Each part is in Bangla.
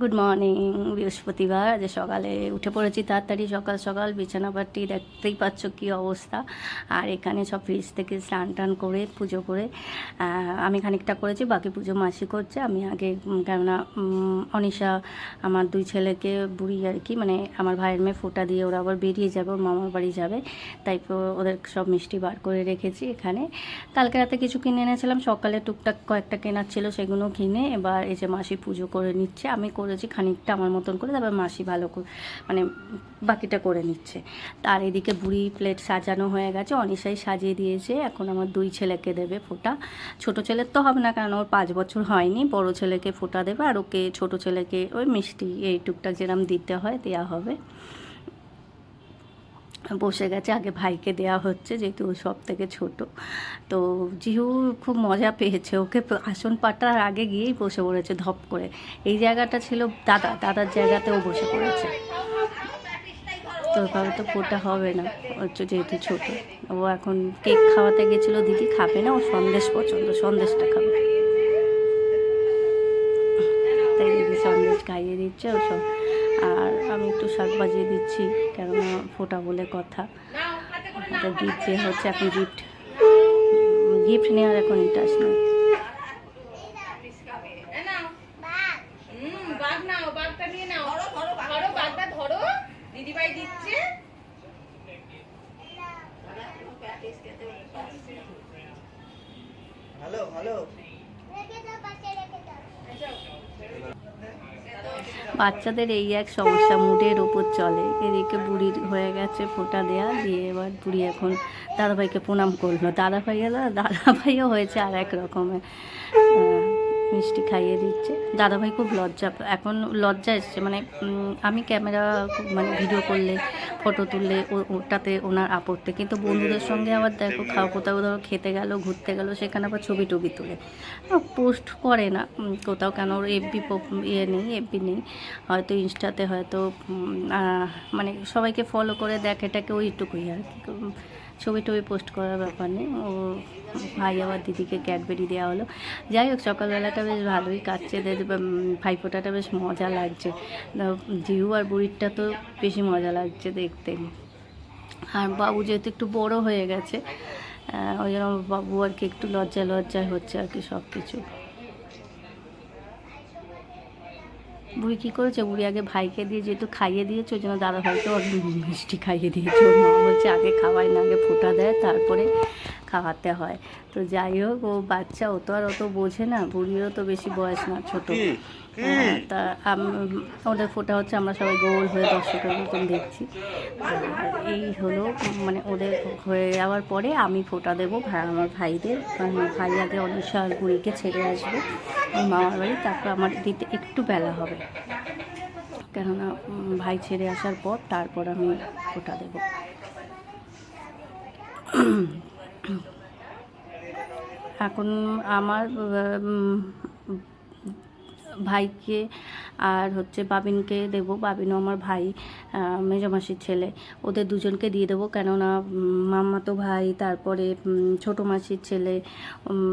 গুড মর্নিং বৃহস্পতিবার। যে সকালে উঠে পড়েছি তাড়াতাড়ি, সকাল সকাল বিছানাপাটি দেখতেই পাচ্ছ কী অবস্থা। আর এখানে সব ফ্রিজ থেকে স্নান টান করে, পুজো করে আমি খানিকটা করেছি, বাকি পুজো মাসি করছে। আমি আগে কেননা অনিশা আমার দুই ছেলেকে, বুড়ি আর কি মানে আমার ভাইয়ের মেয়ে ফোঁটা দিয়ে ওরা আবার বেরিয়ে যাবে, ওর মামার বাড়ি যাবে। তাই ওদের সব মিষ্টি বার করে রেখেছি এখানে। কালকে রাতে কিছু কিনে এনেছিলাম, সকালে টুকটাক কয়েকটা কেনার ছিল, সেগুলো কিনে এবার এই যে মাসি পুজো করে নিচ্ছে। আমি করেছি, খানিকটা আমার মতন করে, তারপর মাসি ভালো করে মানে বাকিটা করে নিচ্ছে। তার এদিকে বুড়ি প্লেট সাজানো হয়ে গেছে, অনিশাই সাজিয়ে দিয়েছে, এখন আমার দুই ছেলেকে দেবে ফোটা। ছোট ছেলের তো হবে না, কারণ ওর পাঁচ বছর হয়নি, বড় ছেলেকে ফোটা দেবে, আর ওকে ছোট ছেলেকে ওই মিষ্টি এই টুকটাক যেরকম দিতে হয় দেওয়া হবে। বসে গেছে। আগে ভাইকে দেওয়া হচ্ছে, যেহেতু ও সব থেকে ছোট। তো জিহু খুব মজা পেয়েছে। ওকে আসন পাটার আগে গিয়েই বসে পড়েছে ধপ করে। এই জায়গাটা ছিল দাদা, দাদার জায়গাতেও বসে পড়েছে। তো এভাবে তো ফোটা হবে না হচ্ছে যেহেতু ছোট। ও এখন কেক খাওয়াতে গেছিল, দিদি খাবে না, ও সন্দেশ পছন্দ, সন্দেশটা খাবে। তাই দিদি সন্দেশ খাইয়ে দিচ্ছে, ও সব আর আমি একটু শাক বাজিয়ে দিচ্ছি কেননা ফোটা বলে কথা। গিফট যে হচ্ছে এখন গিফট গিফট নেওয়ার এখন ইন্টারেস্ট নেই। হুম, বাঘ নাও, বাঘটা নিয়ে নাও। ধরো, বাঘটা। ধরো। বাচ্চাদের এই এক সমস্যা, মুডের ওপর চলে। এদিকে বুড়ির হয়ে গেছে ফোঁটা দেয়া, দিয়ে এবার বুড়ি এখন দাদাভাইকে প্রণাম করল। দাদাভাই এলো, দাদাভাইও হয়েছে আর এক রকমের। মিষ্টি খাইয়ে দিচ্ছে। দাদাভাই খুব লজ্জা, এখন লজ্জা এসছে। মানে আমি ক্যামেরা মানে ভিডিও করলে, ফটো তুললে ওটাতে ওনার আপত্তি। কিন্তু বন্ধুদের সঙ্গে আবার দেখো, খাওয়া কোথাও ধরো, খেতে গেল, ঘুরতে গেল, সেখানে আবার ছবি টবি তুলে। পোস্ট করে না কোথাও কেন ওর এফবি ইয়ে নেই এফবি নেই। হয়তো ইনস্টাতে, হয়তো মানে সবাইকে ফলো করে দেখে এটাকে ওইটুকুই আর কি। ছবি টবি পোস্ট করার ব্যাপার নেই। ও ভাই আবার দিদিকে ক্যাডবেরি দেওয়া হলো। যাই হোক, সকালবেলাটা বেশ ভালোই কাটছে। ভাইফোঁটাটা বেশ মজা লাগছে। জিহু আর বুড়িরটা তো বেশি মজা লাগছে দেখতে। আর বাবু যেহেতু একটু বড় হয়ে গেছে ওই জন্য বাবু আর কি একটু লজ্জা লজ্জায় হচ্ছে আর কি সব কিছু বুড়ি কী করেছে? বুড়ি আগে ভাইকে দিয়ে যেহেতু খাইয়ে দিয়েছে, ওই জন্য দাদা ভাইকে মিষ্টি খাইয়ে দিয়েছে। ওর মা বলছে, আগে খাওয়ায় না, আগে ফোঁটা দেয়, তারপরে খাওয়াতে হয়। তো যাই হোক ও বাচ্চা ও তো আর অত বোঝে না বুড়িরও তো বেশি বয়স না ছোট। তা ওদের ফোটা হচ্ছে আমরা সবাই গোল হয়ে দর্শকের মতন দেখছি। আর এই হলো মানে ওদের হয়ে যাওয়ার পরে আমি ফোটা দেবো আমার ভাইদের। কারণ ভাই আগে অনিশা আর বুড়িকে ছেড়ে আসবে। মামার বাড়ি তারপর আমার দিতে একটু বেলা হবে। কেননা ভাই ছেড়ে আসার পর তারপর আমি ফোটা দেবো। এখন আমার ভাইকে আর হচ্ছে বাবিনকে দেবো। বাবিনও আমার ভাই মেজমাসির ছেলে। ওদের দুজনকে দিয়ে দেবো। কেননা মামাতো ভাই, তারপরে ছোটো মাসির ছেলে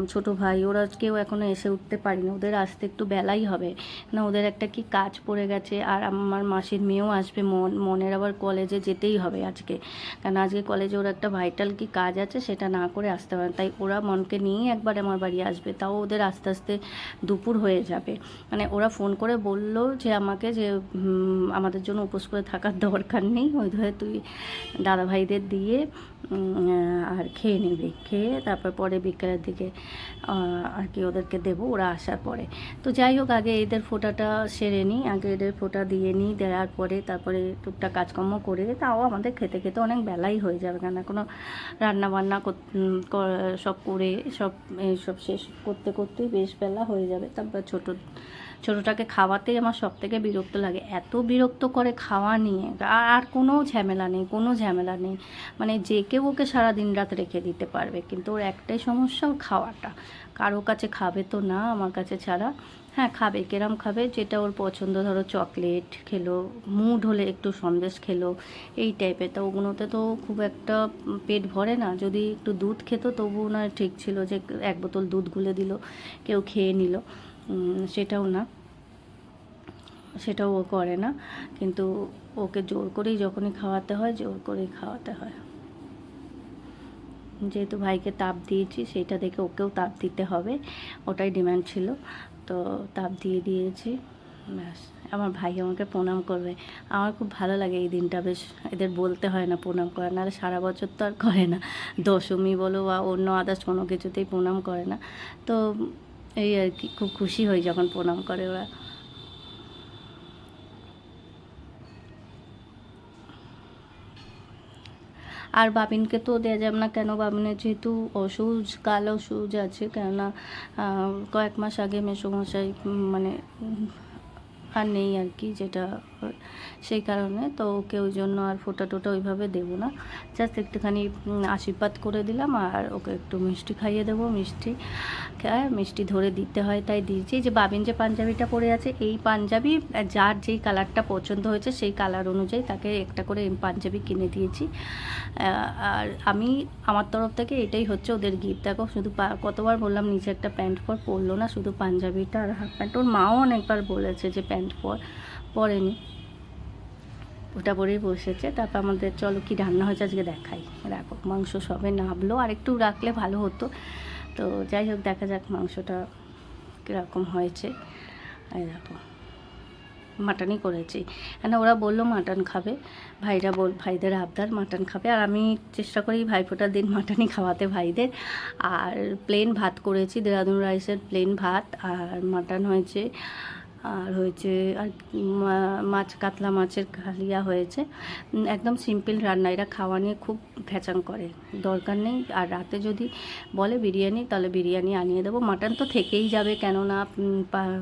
ছোটো ভাই, ওরা কেউ এখনও এসে উঠতে পারিনি। ওদের আসতে একটু বেলাই হবে। না, ওদের একটা কি কাজ পড়ে গেছে। আর আমার মাসির মেয়েও আসবে। মন, মনের আবার কলেজে যেতেই হবে আজকে। কারণ আজকে কলেজে ওর একটা ভাইটাল কি কাজ আছে সেটা না করে আসতে পারে তাই ওরা মনকে নিয়েই একবার আমার বাড়ি আসবে। তাও ওদের আস্তে আস্তে দুপুর হয়ে যাবে। মানে ওরা ফোন করে বলল যে আমাকে যে আমাদের জন্য উপোস করে থাকার দরকার নেই। ওই ধরে তুই দাদাভাইদের দিয়ে আর খেয়ে নিবি খেয়ে তারপর পরে বিকেলের দিকে আর কি ওদেরকে দেবো, ওরা আসার পরে। তো যাই হোক, আগে এদের ফোটাটা সেরে নিই, আগে এদের ফোটা দিয়ে নিই, দেওয়ার পরে তারপরে টুকটাক কাজকর্ম করে, তাও আমাদের খেতে খেতে অনেক বেলাই হয়ে যাবে কেন কোনো রান্না বান্না সব করে, সব সব শেষ করতে করতেই বেশ বেলা হয়ে যাবে। তারপর ছোটো ছোটোটাকে খাওয়াতেই আমার সব থেকে বিরক্ত লাগে। এত বিরক্ত করে খাওয়া নিয়ে। আর কোনো ঝামেলা নেই, কোনো ঝামেলা নেই। মানে যে কেউ ওকে সারা দিন রাত রেখে দিতে পারবে, কিন্তু ওর একটাই সমস্যা ওর খাওয়াটা। কারও কাছে খাবে তো না, আমার কাছে ছাড়া। হ্যাঁ খাবে, কেরম খাবে? যেটা ওর পছন্দ, ধরো চকলেট খেলো, মুড হলে একটু সন্দেশ খেলো, এই টাইপের তো ওগুলোতে তো খুব একটা পেট ভরে না। যদি একটু দুধ খেত তবুও না ঠিক ছিল যে এক বোতল দুধ গুলে দিল, কেউ খেয়ে নিল। সেটাও না। সেটাও ও করে না। কিন্তু ওকে জোর করেই যখনই খাওয়াতে হয়, জোর করেই খাওয়াতে হয়। যেহেতু ভাইকে তাপ দিয়েছি সেইটা দেখে ওকেও তাপ দিতে হবে। ওটাই ডিমান্ড ছিল। তো তাপ দিয়ে দিয়েছি। ব্যাস, আমার ভাই আমাকে প্রণাম করবে। আমার খুব ভালো লাগে এই দিনটা, বেশ এদের বলতে হয় না প্রণাম করে, নাহলে সারা বছর তো আর করে না। দশমী বলো বা অন্য আদার্স কোনো কিছুতেই প্রণাম করে না। তো এই আর কি, খুব খুশি হই যখন প্রণাম করে ওরা। আর বাবিনকে তো দেওয়া যাবে না কেন? বাবিনের যেহেতু অসুজ, কাল অসুজ আছে, কেননা কয়েক মাস আগে মেসোমশাই মানে আর নেই আর কি, যেটা সেই কারণে তো ওকে ওই জন্য আর ফোটা টোটা ওইভাবে দেবো না। জাস্ট একটুখানি আশীর্বাদ করে দিলাম আর ওকে একটু মিষ্টি খাইয়ে দেবো। মিষ্টি মিষ্টি ধরে দিতে হয় তাই দিয়েছি। যে বাবিন যে পাঞ্জাবিটা পরে আছে, এই পাঞ্জাবি যার যেই কালারটা পছন্দ হয়েছে সেই কালার অনুযায়ী তাকে একটা করে পাঞ্জাবি কিনে দিয়েছি। আর আমি, আমার তরফ থেকে এটাই হচ্ছে ওদের গিফট দেখো, শুধু কতবার বললাম, নিচে একটা প্যান্ট পর পরলো না, শুধু পাঞ্জাবিটা আর হাফ প্যান্ট। ওর মাও অনেকবার বলেছে যে প্যান্ট পর। পরেনি ওটা পরেই বসেছে। তারপর আমাদের, চলো কি রান্না হয়েছে আজকে দেখাই। দেখো মাংস সবে নাবলো। আর একটু রাখলে ভালো হতো। তো যাই হোক, দেখা যাক মাংসটা কীরকম হয়েছে। দেখো, মাটনই করেছি। কেন ওরা বলল মাটন খাবে। ভাইরা বল, ভাইদের আবদার, মাটন খাবে। আর আমি চেষ্টা করি ভাইফোঁটার দিন মাটনই খাওয়াতে ভাইদের। আর প্লেন ভাত করেছি, দেরাদুন রাইসের প্লেন ভাত। আর মাটন হয়েছে আর হয়েছে, আর মাছ, কাতলা মাছের কালিয়া হয়েছে। একদম সিম্পল রান্না। এরা খাওয়া নিয়ে খুব ভ্যাচাং করে। দরকার নেই। আর রাতে যদি বলে বিরিয়ানি, তাহলে বিরিয়ানি আনিয়ে দেবো। মাটন তো থেকেই যাবে। কেননা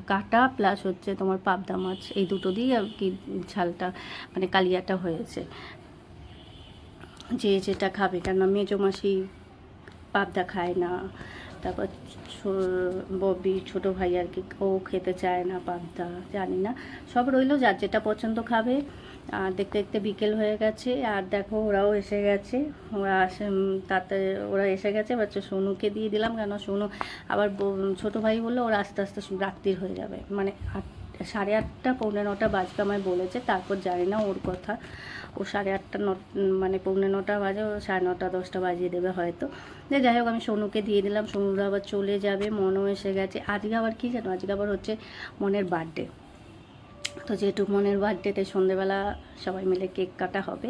কাটা প্লাস হচ্ছে তোমার পাবদা মাছ। এই দুটো দিয়েই আর কি ঝালটা মানে কালিয়াটা হয়েছে। যে যেটা খাবে। কেননা মেজো মাসি পাবদা খায় না। তারপর ববি, ছোট ভাই আর কি, ও খেতে চায় না, পাবদা, জানি না। সব রইল, যার যেটা পছন্দ খাবে। আর দেখতে দেখতে বিকেল হয়ে গেছে, আর দেখো ওরাও এসে গেছে। ওরা আসে তাতে ওরা এসে গেছে বাচ্চা সোনুকে দিয়ে দিলাম কেন সোনু আবার ছোট ভাই বলল, ওরা আস্তে আস্তে রাত্রির হয়ে যাবে। মানে আট সাড়ে আটটা, পৌনে নটা বাজবে আমায় বলেছে, তারপর জানি না ওর কথা। ও সাড়ে আটটা ন মানে পৌনে নটা বাজে, ও সাড়ে নটা, দশটা বাজিয়ে দেবে হয়তো। যে যাই হোক, আমি সোনুকে দিয়ে দিলাম সোনুরা আবার চলে যাবে, মনও এসে গেছে। আজকে আবার কী জানো আজকে আবার হচ্ছে মনের বার্থডে তো যেহেতু মনের বার্থডেতে সন্ধেবেলা সবাই মিলে কেক কাটা হবে,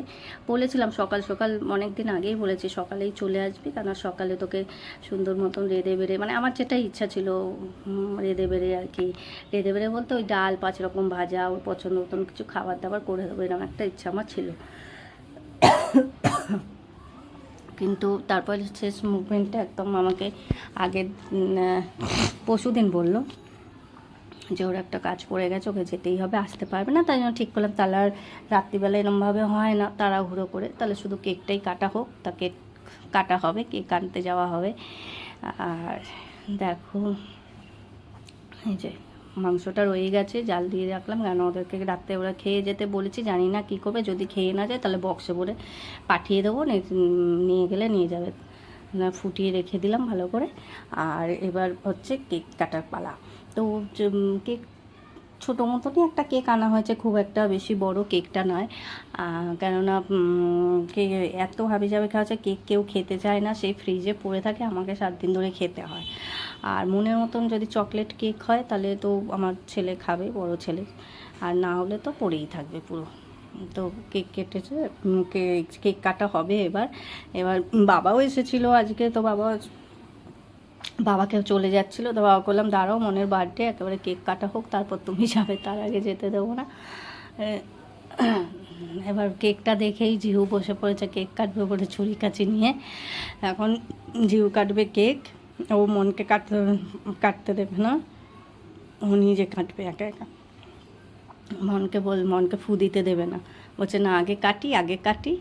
বলেছিলাম সকাল সকাল অনেক দিন আগেই বলেছি সকালেই চলে আসবি কারণ সকালে তোকে সুন্দর মতন রেঁধে বেড়ে মানে আমার যেটা ইচ্ছা ছিল রেঁধে বেড়ে আর কি, রেঁধে বেড়ে বলতে ওই ডাল, পাঁচ রকম ভাজা, ওর পছন্দ মতন কিছু খাবার দাবার করে দেবো, এরকম একটা ইচ্ছা আমার ছিল। কিন্তু তারপর শেষ মুভমেন্টটা একদম আমাকে আগের পরশু দিন বলল যে ওর একটা কাজ পড়ে গেছে, ওকে যেতেই হবে, আসতে পারবে না, তাই জন্য ঠিক করলাম। তাহলে আর রাত্রিবেলা এরমভাবে হয় না, তাড়াহুড়ো করে। তাহলে শুধু কেকটাই কাটা হোক, তা কেক কাটা হবে, কেক আনতে যাওয়া হবে। আর দেখো, এই যে মাংসটা রয়ে গেছে, জাল দিয়ে রাখলাম কেন ওদেরকে রাত্রে ওরা খেয়ে যেতে বলেছি, জানি না কী করবে, যদি খেয়ে না যায় তাহলে বক্সে ভরে পাঠিয়ে দেবো নিয়ে গেলে নিয়ে যাবে। ফুটিয়ে রেখে দিলাম ভালো করে। আর এবার হচ্ছে কেক কাটার পালা। তো কেক ছোটো মতনই একটা কেক আনা হয়েছে, খুব একটা বেশি বড় কেকটা নয়। কেননা কে এত হাবি যাবে খাওয়া কেক কেউ খেতে চায় না, সেই ফ্রিজে পড়ে থাকে, আমাকে সাত দিন ধরে খেতে হয়। আর মনের মতন যদি চকলেট কেক হয়, তাহলে তো আমার ছেলে খাবে, বড় ছেলে। আর না হলে তো পড়েই থাকবে পুরো। তো কেক কেটেছে কেক কাটা হবে এবার। এবার বাবাও এসেছিল আজকে, তো বাবা বাবাকেও চলে যাচ্ছিল, তো বাবা বললাম, দাঁড়াও, মনের বার্থডে, একেবারে কেক কাটা হোক, তারপর তুমি যাবে, তার আগে যেতে দেবো না। এবার কেকটা দেখেই জিহু বসে পড়েছে, কেক কাটবে বলে ছুরি কাচি নিয়ে। এখন জিহু কাটবে কেক, ও মনকে কাটতে কাটতে দেবে না, ও নিজে কাটবে একা একা। মনকে বল, মনকে ফু দিতে দেবে না। বলছে, না, আগে কাটি আগে কাটি।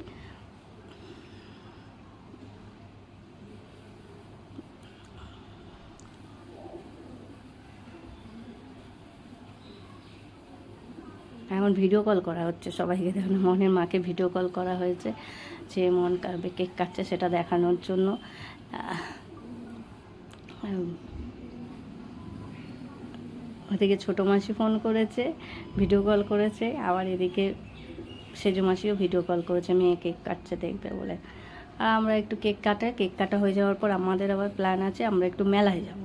এখন ভিডিও কল করা হচ্ছে। সবাইকে দেখানো, মনের মাকে ভিডিও কল করা হয়েছে যে মন কাটবে কেক কাটছে সেটা দেখানোর জন্য। ওদিকে ছোটো মাসি ফোন করেছে ভিডিও কল করেছে, আবার এদিকে সেজো মাসিও ভিডিও কল করেছে, মেয়ে কেক কাটছে দেখবে বলে। আর আমরা একটু কেক কাটে কেক কাটা হয়ে যাওয়ার পর আমাদের আবার প্ল্যান আছে, আমরা একটু মেলায় যাব।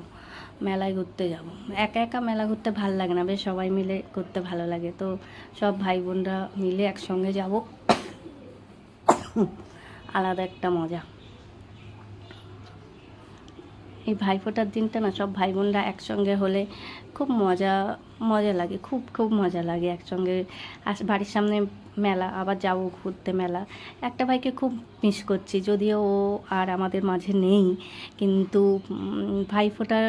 মেলায় ঘুরতে যাব। একা একা মেলা ঘুরতে ভালো লাগে না, বেশ সবাই মিলে ঘুরতে ভালো লাগে। তো সব ভাই বোনরা মিলে একসঙ্গে যাব। আলাদা একটা মজা। এই ভাইফোঁটার দিনটা না, সব ভাই বোনরা একসঙ্গে হলে খুব মজা মজা লাগে, খুব খুব মজা লাগে একসঙ্গে। আস, বাড়ির সামনে মেলা, আবার যাব ঘুরতে মেলা। একটা ভাইকে খুব মিস করছি, যদিও ও আর আমাদের মাঝে নেই, কিন্তু ভাইফোঁটার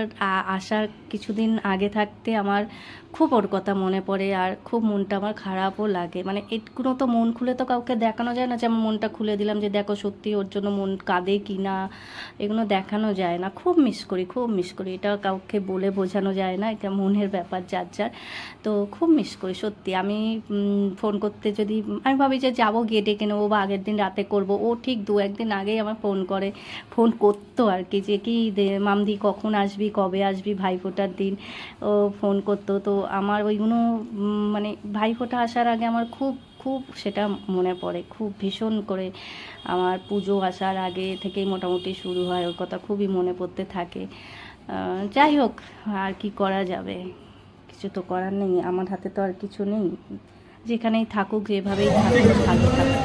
আসার কিছুদিন আগে থাকতে আমার খুব ওর কথা মনে পড়ে আর খুব মনটা আমার খারাপও লাগে। মানে এটুকুনো তো মন খুলে তো কাউকে দেখানো যায় না যে আমার মনটা খুলে দিলাম যে দেখো সত্যি ওর জন্য মন কাঁদে কি না, এগুলো দেখানো যায় না। খুব মিস করি, খুব মিস করি। এটা কাউকে বলে বোঝানো যায় না, এটা মনের ব্যাপার যার যার। তো খুব মিস করি, সত্যি। আমি ফোন করতে যদি আমি ভাবি যে যাব গিয়ে ডেকে নেব বা আগের দিন রাতে করব। ও ঠিক দু একদিন আগেই আমার ফোন করে। ফোন করতো আর কি যে, কি মামদি কখন আসবি? কবে আসবি? ভাইফোঁটার দিন। ও ফোন করতো। তো আমার ওইগুলো মানে ভাইফোঁটা আসার আগে আমার খুব খুব সেটা মনে পড়ে। খুব ভীষণ করে আমার পুজো আসার আগে থেকেই মোটামুটি শুরু হয়। ওর কথা খুবই মনে পড়তে থাকে। যাই হোক, আর কি করা যাবে? কিছু তো করার নেই। আমার হাতে তো আর কিছু নেই। যেখানেই থাকুক যেভাবেই থাকুক ভালো থাকুক।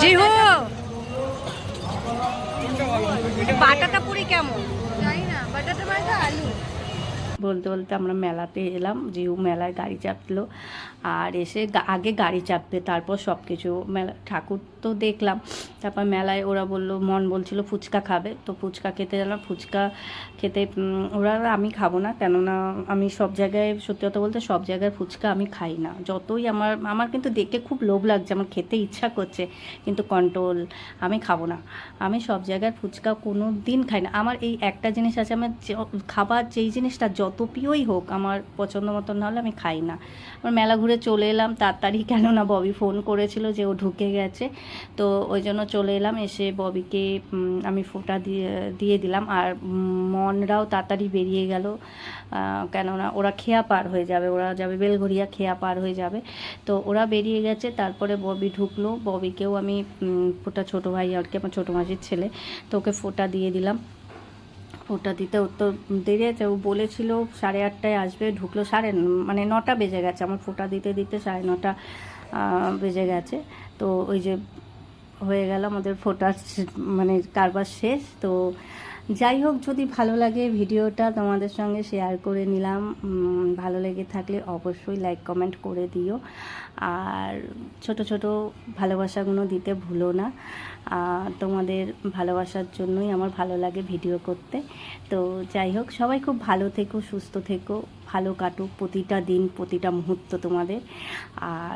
জিহু! বাটাটা পুরি কেমন? জানি না বাটাটা মানে আলু। বলতে বলতে আমরা মেলাতে এলাম জিহু মেলায় গাড়ি চাপলো। আর এসে আগে গাড়ি চাপবে, তারপর সব কিছু মেলা ঠাকুর তো দেখলাম। তারপর মেলায় ওরা বলল, মন বলছিল ফুচকা খাবে। তো ফুচকা খেতে গেলাম। ফুচকা খেতে ওরা আমি খাব না, কেননা আমি সব জায়গায়, সত্যি কথা বলতে সব জায়গায় ফুচকা আমি খাই না। যতই আমার আমার কিন্তু দেখে খুব লোভ লাগছে, আমার খেতে ইচ্ছা করছে, কিন্তু কন্ট্রোল আমি খাব না। আমি সব জায়গার ফুচকা কোনো দিন খাই না। আমার এই একটা জিনিস আছে, আমার খাবার যেই জিনিসটা যত প্রিয়ই হোক, আমার পছন্দ মতন না হলে আমি খাই না। আমার মেলা চলে এলাম, তাড়াতাড়ি। কেননা ববি ফোন করেছিল যে ও ঢুকে গেছে। তো ওই জন্য চলে এলাম, এসে ববিকে আমি ফোঁটা দিয়ে দিয়ে দিলাম। আর মনরাও তাড়াতাড়ি বেরিয়ে গেল। কেননা ওরা খেয়া পার হয়ে যাবে, ওরা যাবে বেলঘরিয়া খেয়া পার হয়ে যাবে। তো ওরা বেরিয়ে গেছে, তারপরে ববি ঢুকলো। ববিকেও আমি ফোঁটা ছোটো ভাই আর কি, আমার ছোটো মাসির ছেলে, তো ওকে ফোঁটা দিয়ে দিলাম। ফোঁটা দিতে তো দেরি আছে ও বলেছিল সাড়ে আটটায় আসবে, ঢুকলো সাড়ে মানে নটা বেজে গেছে। আমার ফোঁটা দিতে দিতে সাড়ে নটা বেজে গেছে। তো ওই যে হয়ে গেল আমাদের ফোটার মানে কারবার শেষ। তো যাই হোক, যদি ভালো লাগে ভিডিওটা তোমাদের সঙ্গে শেয়ার করে নিলাম। ভালো লেগে থাকলে অবশ্যই লাইক কমেন্ট করে দিও। আর ছোট ছোট ভালোবাসাগুলো দিতে ভুলো না। তোমাদের ভালোবাসার জন্যই আমার ভালো লাগে ভিডিও করতে। তো যাই হোক, সবাই খুব ভালো থেকো, সুস্থ থেকো, ভালো কাটুক প্রতিটা দিন, প্রতিটা মুহূর্ত তোমাদের। আর